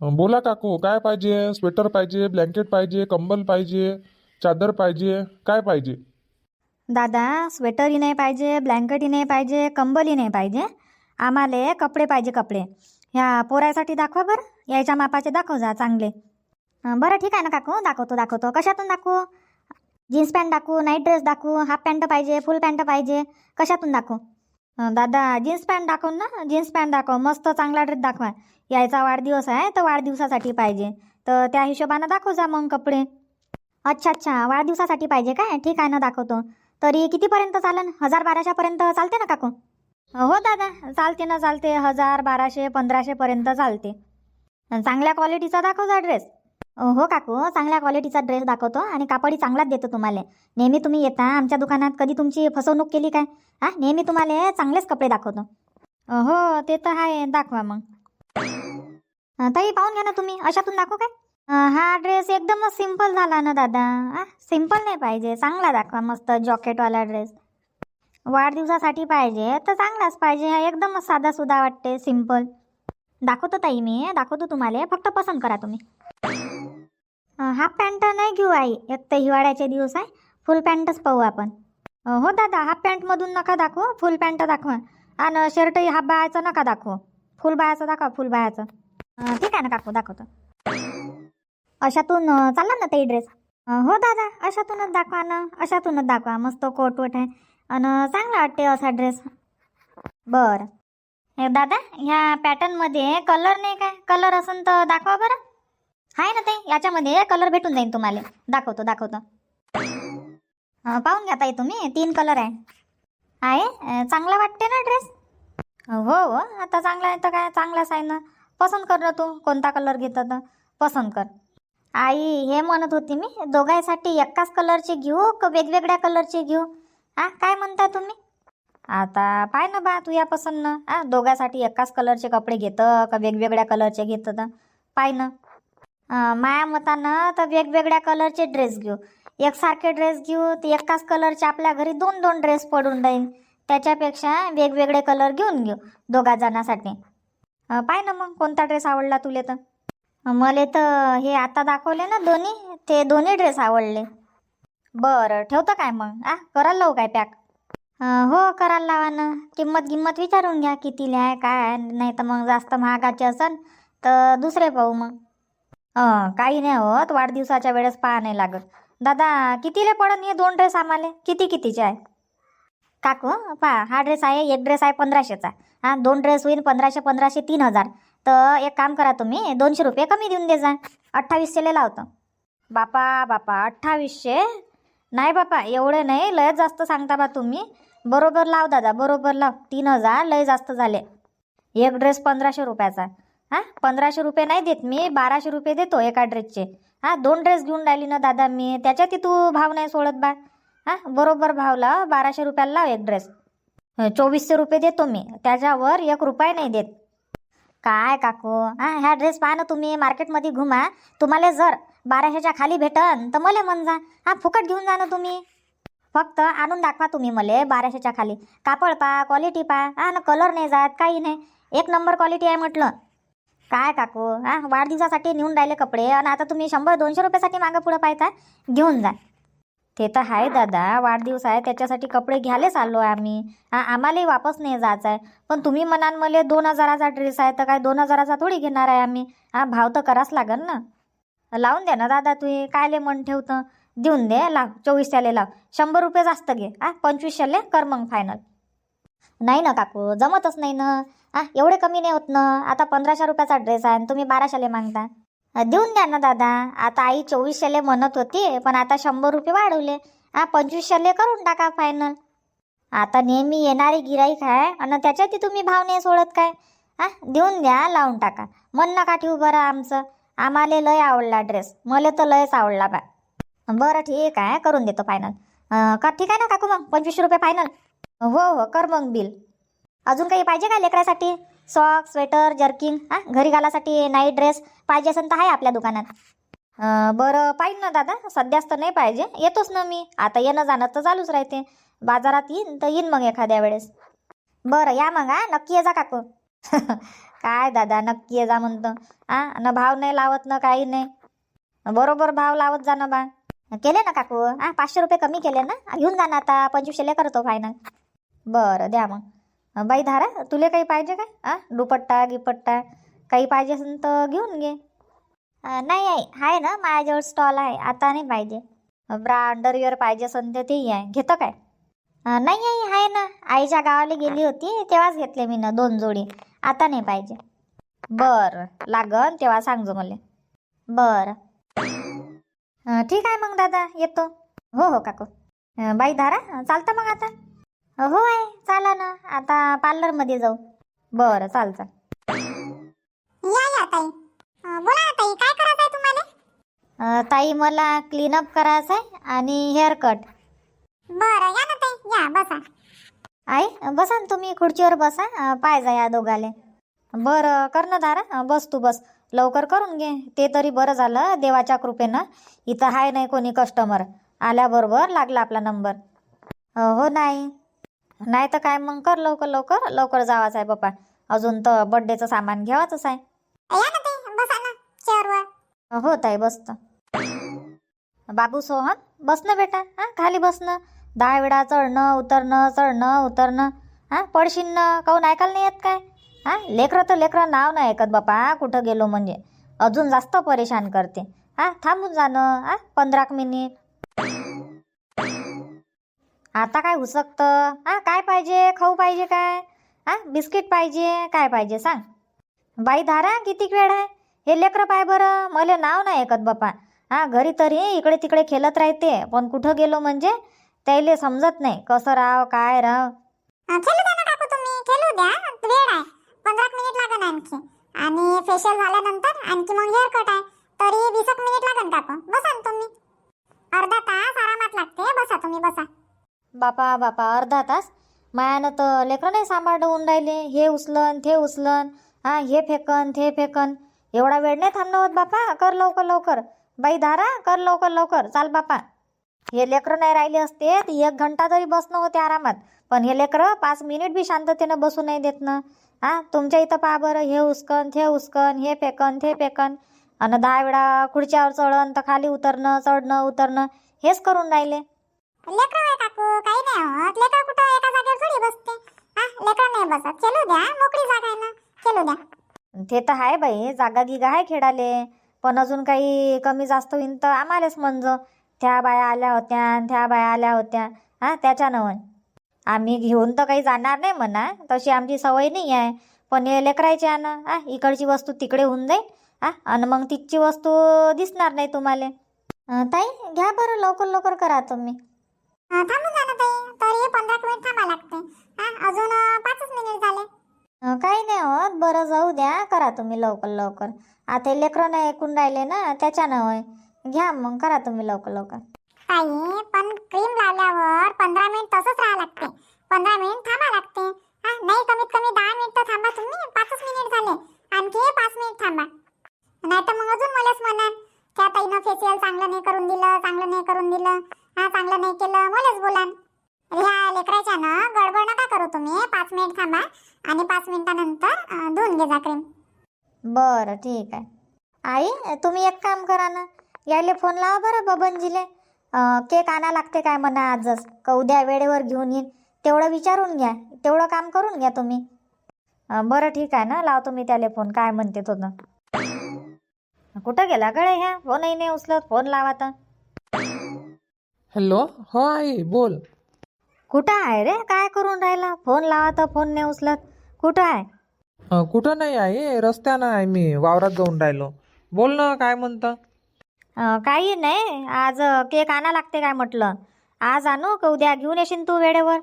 बोला काकू काय पाहिजे? स्वेटर पाहिजे ब्लँकेट पाहिजे कंबल पाहिजे चादर पाहिजे काय पाहिजे? दादा स्वेटरही नाही पाहिजे ब्लँकेटही नाही पाहिजे कंबलही नाही पाहिजे. आम्हाला कपडे पाहिजे कपडे. ह्या पोरासाठी दाखवा बरं. यायच्या मापाचे दाखव जा चांगले. अं, बरं ठीक आहे ना काकू? दाखवतो दाखवतो. कशातून दाखवू? जीन्स पॅन्ट दाखवू नाईट ड्रेस दाखवू हाफ पॅन्ट पाहिजे फुल पॅन्ट पाहिजे. कशातून दाखवू? दादा जीन्स पॅन्ट दाखव ना. जीन्स पॅन्ट दाखव. मस्त चांगला ड्रेस दाखवा. यायचा वाढदिवस आहे तर वाढदिवसासाठी पाहिजे. तर त्या हिशोबानं दाखव जा मग कपडे. अच्छा अच्छा. वाढदिवसासाठी पाहिजे काय? ठीक आहे ना दाखवतो. तरी कितीपर्यंत चालन? हजार बाराशेपर्यंत चालते ना काकू? हो दादा. चालते ना चालते. हजार बाराशे पंधराशेपर्यंत चालते. चांगल्या क्वालिटीचा दाखव जा ड्रेस. हो काकू चांगल्या क्वालिटीचा ड्रेस दाखवतो आणि कापडही चांगलाच देतो तुम्हाला. नेहमी तुम्ही येता आमच्या दुकानात कधी तुमची फसवणूक केली काय? हा नेहमी तुम्हाला चांगलेच कपडे दाखवतो. हो ते तर आहे दाखवा मग. ताई पाहून घ्या ना तुम्ही अशातून दाखवू काय? हा ड्रेस एकदमच सिंपल झाला ना दादा. आ सिंपल नाही पाहिजे चांगला दाखवा मस्त जॉकेटवाला ड्रेस वाढदिवसासाठी पाहिजे तर चांगलाच पाहिजे हा एकदमच साधा वाटते सिंपल दाखवतो ताई मी दाखवतो तुम्हाला फक्त पसंत करा तुम्ही. हाफ पॅन्ट नाही घेऊ आई. एक तर हिवाळ्याचे दिवस आहे. फुल पॅन्टच पाहू आपण. हो दादा हाफ पॅन्टमधून नका दाखवू. फुल पॅन्ट दाखवा. आणि शर्टही हाफ बायाचं नका दाखवू. फुल बायाचं दाखवा फुल बायाचं. ठीक आहे ना काकू दाखवतो. अशातून चालला ना ते ड्रेस हो दादा अशातूनच दाखवा ना. अशातूनच दाखवा. मस्त कोट वट आहे. आणि चांगला वाटते असा ड्रेस बरं. हे दादा ह्या पॅटर्नमध्ये कलर नाही काय? कलर असेल तर दाखवा बरं. आहे ना ते याच्यामध्ये कलर भेटून जाईल तुम्हाला. दाखवतो दाखवतो. पाहून घ्या ताई तुम्ही तीन कलर आहे. आहे? चांगला वाटते ना ड्रेस हो हो आता चांगला आहे तर काय चांगलाच आहे ना. पसंत कर ना तू कोणता कलर घेतो तर पसंत कर. आई हे म्हणत होती मी दोघांसाठी एकाच कलरचे घेऊ का वेगवेगळ्या कलरचे घेऊ? हा काय म्हणता तुम्ही? आता पाय ना बा तू या पसंत ना. हा दोघांसाठी एकाच कलरचे कपडे घेतं का वेगवेगळ्या कलरचे घेतं तर पाय ना. माया मतानं तर वेगवेगळ्या कलरचे ड्रेस घेऊ. एकसारखे ड्रेस घेऊ तर एकाच कलरचे आपल्या घरी दोन दोन ड्रेस पडून राहील त्याच्यापेक्षा वेगवेगळे कलर घेऊन घेऊ दोघा जणांसाठी. पाय ना मग कोणता ड्रेस आवडला तुले तर? मला तर हे आता दाखवले ना दोन्ही ते दोन्ही ड्रेस आवडले. बरं ठेवतं काय मग? आ करायला लावू काय पॅक? हो करायला लावा ना. किंमत गिंमत विचारून घ्या कितीला आहे काय नाही तर मग जास्त महागाचे असन तर दुसरे पाहू मग. काही नाही होत. वाढदिवसाच्या वेळेस पहा नाही लागत. दादा कितीले पडन हे दोन ड्रेस आम्हाला? किती कितीचे आहे? काकू पहा. हा ड्रेस आहे एक ड्रेस आहे पंधराशेचा. हा दोन ड्रेस होईल पंधराशे पंधराशे तीन हजार. तर एक काम करा तुम्ही दोनशे रुपये कमी देऊन दे जा. अठ्ठावीसशेले लावतो. बापा बापा अठ्ठावीसशे? नाही बापा एवढे नाही लय जास्त सांगता बा तुम्ही. बरोबर लाव दादा बरोबर लाव. तीन हजार लय जास्त झाले. एक ड्रेस पंधराशे रुपयाचा. हां पंधराशे रुपये नाही देत मी बाराशे रुपये देतो एका ड्रेसचे हां दोन ड्रेस घेऊन राहिली ना दादा मी त्याच्यातही तू भाव नाही सोडत बा. हां बरोबर भाव लाव बाराशे रुपयाला लाव एक ड्रेस चोवीसशे रुपये देतो मी त्याच्यावर एक रुपये नाही देत. काय काकू हा ह्या ड्रेस पहा ना तुम्ही मार्केटमध्ये घुमा तुम्हाला जर बाराशेच्या खाली भेटन तर मला म्हण जा. हा फुकट घेऊन जा ना तुम्ही. फक्त आणून दाखवा तुम्ही मला बाराशेच्या खाली. कापड पा क्वालिटी पा हा ना कलर नाही जात काही नाही. एक नंबर क्वालिटी आहे म्हटलं. काय काकू हा? वाढदिवसासाठी नेऊन राहिले कपडे आणि आता तुम्ही शंभर दोनशे रुपयासाठी मागं पुढं पाहता घेऊन जा. ते तर आहे दादा वाढदिवस आहे त्याच्यासाठी कपडे घ्यायलाच आलो आहे आम्ही. हा आम्हालाही वापस नाही जायचं आहे पण तुम्ही म्हणाल मला दोन हजाराचा ड्रेस आहे तर काय दोन हजाराचा थोडी घेणार आहे आम्ही? हा भाव तर कराच लागेल ना. लावून दे ना दादा तू कायले मन ठेवतं? देऊन दे लाव चोवीसशेले लाव. शंभर रुपये जास्त घे. हा पंचवीसशेले कर मग फायनल नाही ना काकू जमतच नाही ना. हां एवढे कमी नाही होत ना. आता पंधराशे रुपयाचा ड्रेस आहे आणि तुम्ही बाराशेले मागता. देऊन द्या ना दादा. आता आई चोवीसशेले म्हणत होती पण आता शंभर रुपये वाढवले. हा पंचवीसशेले करून टाका फायनल आता नेहमी येणारी गिराईक आहे आणि त्याच्यातही तुम्ही भाव नाही सोडत काय? हा देऊन द्या लावून टाका. मन नका ठेवू बरं आमचं. आम्हाला लय आवडला ड्रेस मला तर लयच आवडला बा. बरं ठीक आहे करून देतो फायनल का ठीक आहे ना काकू मग? पंचवीसशे रुपये फायनल हो हो कर मग बिल अजून काही पाहिजे का लेकरासाठी? सॉक्स स्वेटर जर्किंग हां? घरी घालासाठी नाईट ड्रेस पाहिजे असेल तर आहे आपल्या दुकानात. बरं पाहिजे ना दादा सध्याच तर नाही पाहिजे. येतोच ना मी. आता येणं जाणं तर चालूच राहते. बाजारात येईन तर येईन मग एखाद्या वेळेस. बरं या मग हा? नक्की ये जा काकू. काय दादा नक्की ये जा म्हणतो. आ न भाव नाही लावत ना काही नाही. बरोबर भाव लावत जा ना बा. केले ना काकू? हा? पाचशे रुपये कमी केले ना? घेऊन जा ना आता. पंचवीसशेला करतो फायनल बरं द्या मग. बाई धारा तुले काही पाहिजे काय? आ? दुपट्टा गिपट्टा काही पाहिजे असेल तर घेऊन घे. नाही आहे आहे ना माझ्याजवळ स्टॉल आहे आता नाही पाहिजे. ब्रा अंडरविअर पाहिजे असेल तर तेही आहे. घेतं काय? नाही आई आहे ना. आईच्या गावाला गेली होती तेव्हाच घेतले मी ना दोन जोडी. आता नाही पाहिजे. बरं लागन तेव्हा सांगजो मला. बरं. ठीक आहे मग दादा येतो. हो हो काकू. बाई धारा चालतं मग आता? हो आहे. चाला ना. आता पार्लरमध्ये जाऊ. बरं चाल चाल. या या ताई. अं, बोला ना ताई काय करायचं आहे तुम्हाला? अ, ताई मला क्लीनअप करायचं आहे आणि हेअर कट. बरं या ना ताई. या बसा. आई बसा ना तुम्ही. खुर्चीवर बसा. अ, पाय जा या दोघाले. बरं कर ना दारा अ, बस तू बस. लवकर करून घे. ते तरी बरं झालं देवाच्या कृपेनं. इथं आहे नाही कोणी कस्टमर आल्याबरोबर लागला आपला नंबर हो नाही. नाही तर काय मग कर लवकर लवकर. लवकर जावाच आहे बाप्पा अजून तर बड्डेचं सामान घ्यावाच आहे. या ना ताई बसा ना चेअरवर हो ताई बसतो. बाबू सोहन बस ना बेटा. हा खाली बसणं दहा वेळा चढणं उतरणं चढणं उतरणं. हा पडशील ना काहून ऐकायला नाही येत काय? हा लेकरं तर लेकरं नाव नाही ऐकत बापा. कुठं गेलो म्हणजे. अजून जास्त परेशान करते. हा थांबून जाणं हा पंधरा मिनिट. आता काय हुसकतं हा काय पाहिजे? खाऊ पाहिजे काय? हा बिस्किट पाहिजे? काय पाहिजे? सांग. बाई धारा कितीक वेळ आहे? हे लेकरं पाय बरं. मला नाव नाही ऐकत बापा. हा घरी तरी इकडे तिकडे खेळत राहते. पण कुठं गेलो म्हणजे? त्याले समजत नाही. कसं राव काय राव खेळू द्या ना काकू तुम्ही. खेळू द्या. वेळ आहे. पंधरा मिनिट लागन आणखी. आणि फेशियल झाल्यानंतर आणखी मग हेअर कट आहे. तरी वीस मिनिट लागन काकू. बसा ना तुम्ही. अर्धा तास आरामात लागते. बसा तुम्ही बसा. बापा बापा अर्धा तास. मायानं तर लेकरं नाही सांभाळून राहिले. हे उचलन ते उचलन. हा हे फेकन ते फेकन. एवढा वेळ नाही थांबणं होत बापा. कर लवकर लवकर. बाई धारा. कर लवकर लवकर. चाल बापा. हे लेकरं नाही राहिले असते तर एक घंटा तरी बसणं होते आरामात. पण हे लेकरं पाच मिनिट बी शांततेनं बसू नाही देत ना. हा तुमच्या इथं पहा बरं. हे उचकन ते उचकन हे फेकन ते फेकन. आणि दहा वेळा खुर्च्यावर चढण तर खाली उतरणं चढणं उतरणं. हेच करून राहिले. लेकरं आहे काकू काही नाही होत. लेकरं कुठं एका जागेवर थोडी बसते. हा लेकरं नाही बसत. खेळू द्या मोकळी जागा आहे ना. खेळू द्या. ते तर आहे बाई जागा गिगा आहे खेळाले. पण अजून काही कमी जास्त होईन तर आम्हालाच म्हणजे त्या बाया आल्या होत्या आणि त्या बाया आल्या होत्या. हा त्याच्यानं होय. आम्ही घेऊन तर काही जाणार नाही म्हणा. तशी आमची सवय नाही आहे. पण हे लेकरायची आहे ना हा इकडची वस्तू तिकडे होऊन जाईल. हा आणि मग तिथची वस्तू दिसणार नाही तुम्हाला. ताई घ्या बरं लवकर लवकर करा तुम्ही. थांबून जा ना ताई. तरी पंधरा मिनिट थांबा लागते हा अजून अं, पाचच मिनिट झाले. अं, काही नाही होत बरं जाऊ द्या. करा तुम्ही लवकर लवकर. आता हे लेकरं नाही ऐकून राहिले ना त्याच्यानं होय. घ्या मग करा तुम्ही लवकर लवकर. ताई पण क्रीम लावल्यावर पंधरा मिनिट तसंच राहा लागते पंधरा मिनिट थांबा लागते हा नाही कमीत कमी दहा बरं ठीक आहे. आई तुम्ही एक काम करा ना. यायले फोन लावा बरं बबनजीले. केक आणा लागते काय म्हणा आजच. का उद्या वेळेवर घेऊन येईन. तेवढं विचारून घ्या. तेवढं काम करून घ्या तुम्ही. बरं ठीक आहे ना. लावतो मी त्याले फोन काय म्हणते तो ना कुठं गेला गळे ह्या? फोनही नाही उचलत. फोन लावा तर. हॅलो हो आई बोल. कुठं आहे रे? काय करून राहिला? फोन लावा तर फोन नाही उचलत. कुठं आहे? कुठं नाही आई? रस्त्यानं आहे मी वावरात जाऊन राहिलो. बोल ना काय म्हणतं? अं, काही नाही आज अं, केक आणा लागते काय म्हटलं. आज आणू का उद्या? घेऊन येशील तू वेळेवर?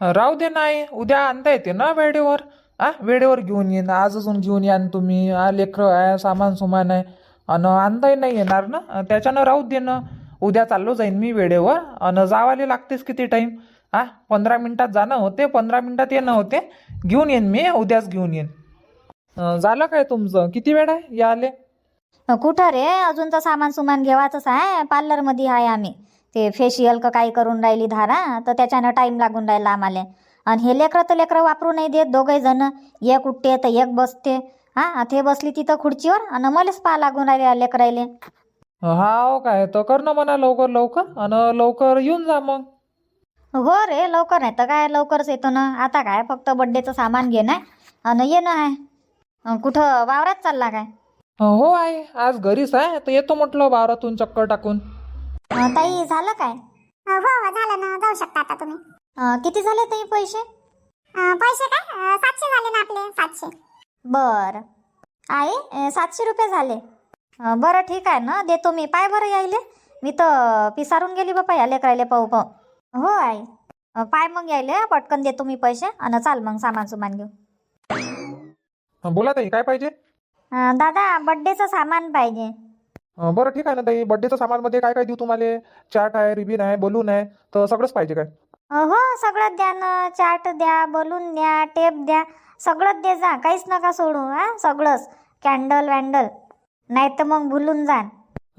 राहू दे नाही उद्या आणता येते ना वेळेवर? आ वेळेवर घेऊन येईन आज अजून घेऊन यान तुम्ही. आ लेकरं आहे सामान सुमान आहे. अन आणताही नाही येणार ना? त्याच्यानं राहू दे ना. उद्या चाललो जाईन मी वेळेवर. अन जावाले लागतेच किती टाईम आ पंधरा मिनिटात जाणं होते पंधरा मिनिटात येणं होते. घेऊन येईन मी उद्याच घेऊन येईन. अं, झालं काय तुमचं? किती वेळ आहे? या आले? कुठं रे? अजून तर सामान सुमान घेवायचंच आहे. पार्लरमध्ये आहे आम्ही. ते फेशियल का काही करून राहिली धारा तर त्याच्यानं टाईम लागून राहिला आम्हाला. आणि हे लेकरं तर लेकरं वापरू नाही देत. दोघे जण एक उठते तर एक बसते. हा ते बसली तिथं खुर्चीवर आणि मलाच पहा लागून राहिले लेकरायले. हाव काय? तर कर ना म्हणा लवकर लवकर आणि लवकर येऊन जा मग. हो रे लवकर नाही तर काय? लवकरच येतो ना. आता काय? फक्त बड्डेचं सामान घेणं आहे. आणि येणं आहे. कुठं वावरात चालला काय? हो आहे आज घरीच आहे. तर येतो म्हटलं वावरातून चक्कर टाकून. अं, ताई झालं काय? हो हो झालं ना. जाऊ शकता आता तुम्ही. अं, किती झाले ताई पैसे? अं, पैसे काय? अं, सातशे झाले ना आपले सातशे. बर. आई अं, सातशे रुपये झाले. अं, बरं ठीक आहे ना. देतो मी. पाय बरं यायले. मी तर पिसारून गेली बापा या लेकरायले पाहू पाहू. हो आई. अं, पाय मग यायले. पटकन देतो मी पैसे. आणि चाल मग सामान सुमान घेऊ हं, बोला ताई काय पाहिजे? अं, दादा बड्डेचं सामान पाहिजे. अं, बरं ठीक आहे ना ताई. बड्डेच्या सामानमध्ये काय काय देऊ तुम्हाला? चाट आहे रिबिन आहे बलून आहे तर सगळंच पाहिजे काय? अं, हो सगळं द्या ना. चाट द्या बलून द्या टेप द्या सगळंच दे जा. काहीच नका सोडू हा सगळंच. कॅन्डल वॅन्डल नाही तर मग भुलून जा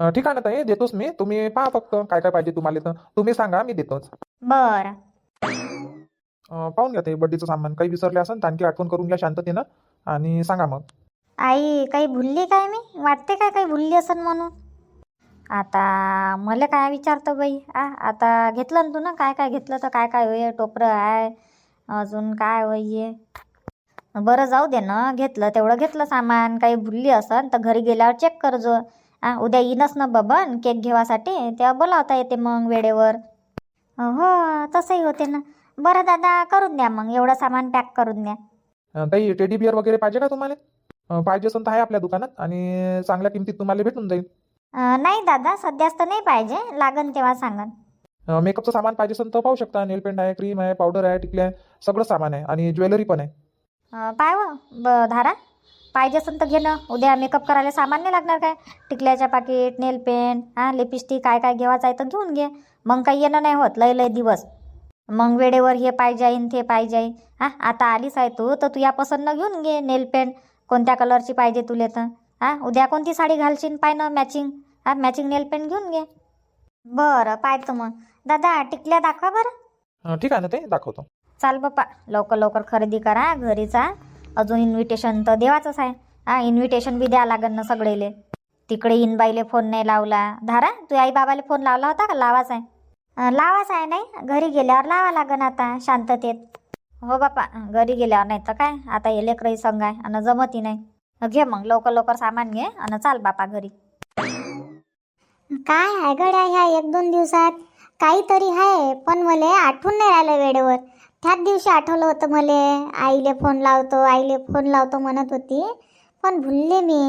अं, ठीक आहे ना ताई देतोच मी. तुम्ही पहा फक्त काय काय पाहिजे तुम्हाला तर. तुम्ही सांगा मी देतोच. बरं. अं, पाहून घ्या ते बड्डेचं सामान. काही विसरले असेल तर आणखी आठवण करून घ्या शांततेनं. आणि सांगा मग. आई काही भुलली काय मी? वाटते काय काही भुलली असन म्हणून? आता मला काय विचारतो बाई? आ आता घेतलं ना तू ना? काय काय घेतलं तर काय काय होय? टोपरं आहे अजून काय होय बरं जाऊ दे ना घेतलं तेवढं घेतलं सामान. काही भुलली असन तर घरी गेल्यावर चेक करजो आ उद्या येईनच ना बबन केक घेवासाठी? तेव्हा बोलावता येते मग वेळेवर. हो तसंही होते ना. बरं दादा करून द्या मग. एवढं सामान पॅक करून द्या. काही टेडी बिअर वगैरे पाहिजे का तुम्हाला? पाहिजे असेल तर आहे आपल्या दुकानात आणि चांगल्या किमतीत तुम्हाला भेटून जाईल. नाही दादा सध्याच तर नाही पाहिजे. लागन तेव्हा सांगन. अं, मेकअपचं सामान पाहिजे असेल तर पाहू शकता. नेल पेंट आहे क्रीम आहे पावडर आहे टिकल्या आहे सगळं सामान आहे आणि ज्वेलरी पण आहे. पाय व धारा. पाहिजे असेल तर घे ना. उद्या मेकअप करायला सामान नाही लागणार काय? टिकल्याच्या पाकिट नेल पेंट हा लिपस्टिक काय काय घेवायचं आहे तर घेऊन घे. मग काही येणं नाही होत. लय लय दिवस. मग वेळेवर हे पाहिजे ते पाहिजे हा आता आलीच आहे तू तर तू या पसंत घेऊन घे नेल पेंट. कोणत्या कलरची पाहिजे तुले तर? हा उद्या कोणती साडी घालशील पाय ना मॅचिंग हा मॅचिंग नेल पेंट घेऊन घे. बरं पाहतो मग. दादा टिकल्या दाखवा बरं. ठीक आहे ना ते दाखवतो. चाल बाप्पा लवकर लवकर खरेदी करा घरीचा अजून इन्व्हिटेशन तर देवाचंच आहे. हा इन्व्हिटेशन बी द्या लागन ना सगळेले. तिकडे इनबाईले फोन नाही लावला. धारा तू आई बाबाले फोन लावला होता का? लावाच आहे. लावाच आहे नाही? घरी गेल्यावर लावा लागन आता शांततेत. हो बापा घरी गेल्यावर नाही तर काय? आता हे लेकरही संघ आहे आणि जमतही नाही. घे मग लवकर लवकर सामान घे आणि चाल बापा घरी. काय आहे गड्या ह्या एक दोन दिवसात? काहीतरी आहे पण मला आठवून नाही राहिलं वेळेवर. त्याच दिवशी आठवलं होतं मला. आईले फोन लावतो आईले फोन लावतो म्हणत होती पण भुलले मी.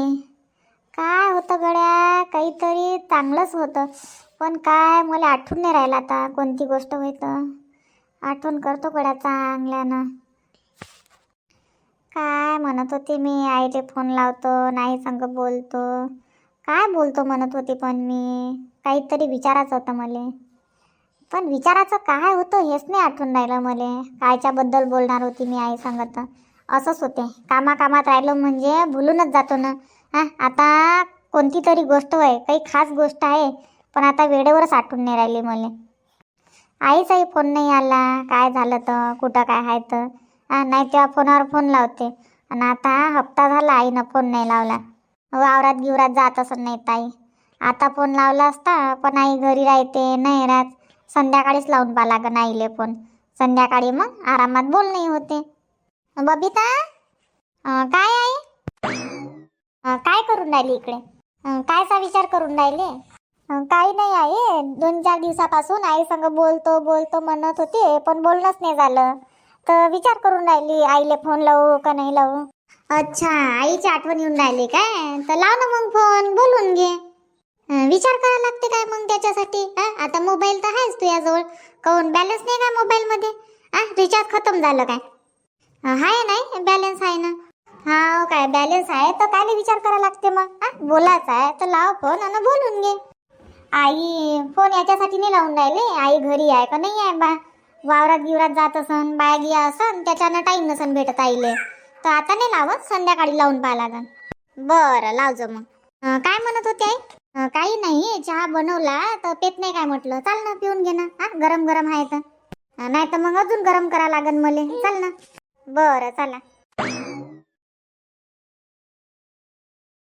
काय होतं गड्या? काहीतरी चांगलंच होतं. पण काय मला आठवून नाही राहिलं आता कोणती गोष्ट होतं आठवण करतो गड्या चांगल्यानं. काय म्हणत होती मी आईले फोन लावतो नाही संग बोलतो. काय बोलतो म्हणत होती पण मी काहीतरी विचारायचं होतं मला. पण विचाराचं काय होतं हेच नाही आठवून राहिलं मला. कायच्याबद्दल बोलणार होती मी आई सांगत. असंच होते. कामाकामात राहिलं म्हणजे भुलूनच जातो ना. हां आता कोणती तरी गोष्ट आहे काही खास गोष्ट आहे पण आता वेळेवरच आठवून नाही राहिली मला. आईचाही फोन नाही आला. काय झालं तर? कुठं काय आहे तर? नाही तेव्हा फोनावर फोन लावते. आणि आता हप्ता झाला आईनं फोन नाही लावला. वावरात गिवरात जात असं नाही ताई. आता फोन लावला असता पण आई घरी राहते नाही राहत. संध्याकाळीच लावून पा लागन आईले फोन. संध्याकाळी मग आरामात बोलणे होते. बबिता? काय आहे काय करून राहिली इकडे? कायचा विचार करून राहिले? काही नाही आहे. दोन चार दिवसापासून आई संग बोलतो बोलतो म्हणत होते पण बोलणंच नाही झालं. तर विचार करून राहिली आईले फोन लावू का नाही लावू? अच्छा आईची आठवण येऊन राहिली काय? तर लाव ना मग फोन बोलून घे. विचार करावा लागते काय मग त्याच्यासाठी? आता मोबाईल तर आहेच तुझ्याजवळ. काऊन बॅलन्स नाही का मोबाईलमध्ये आ रिचार्ज खतम झालं काय? आहे नाही बॅलन्स आहे ना? हा हो काय बॅलन्स आहे. तर काय विचार करावा लागते मग? हा बोलायचं आहे तर लाव फोन आणि बोलून घे. आई फोन याच्यासाठी नाही लावून राहिले. आई घरी आहे का? नाही आहे बा. वावरात गिवरात जात असन बाया गिया असन त्याच्यानं टाईम नसन भेटत आईले. तर आता नाही लावत संध्याकाळी लावून पाहा लागन. बरं लावजो मग. अं, काय म्हणत होते आई? अं, काही नाही चहा बनवला तर पेत नाही काय म्हटलं. चाल ना पिऊन घे ना. हा गरम गरम आहे तर. नाही तर मग अजून गरम करा लागन मले. चाल ना. बरं चला.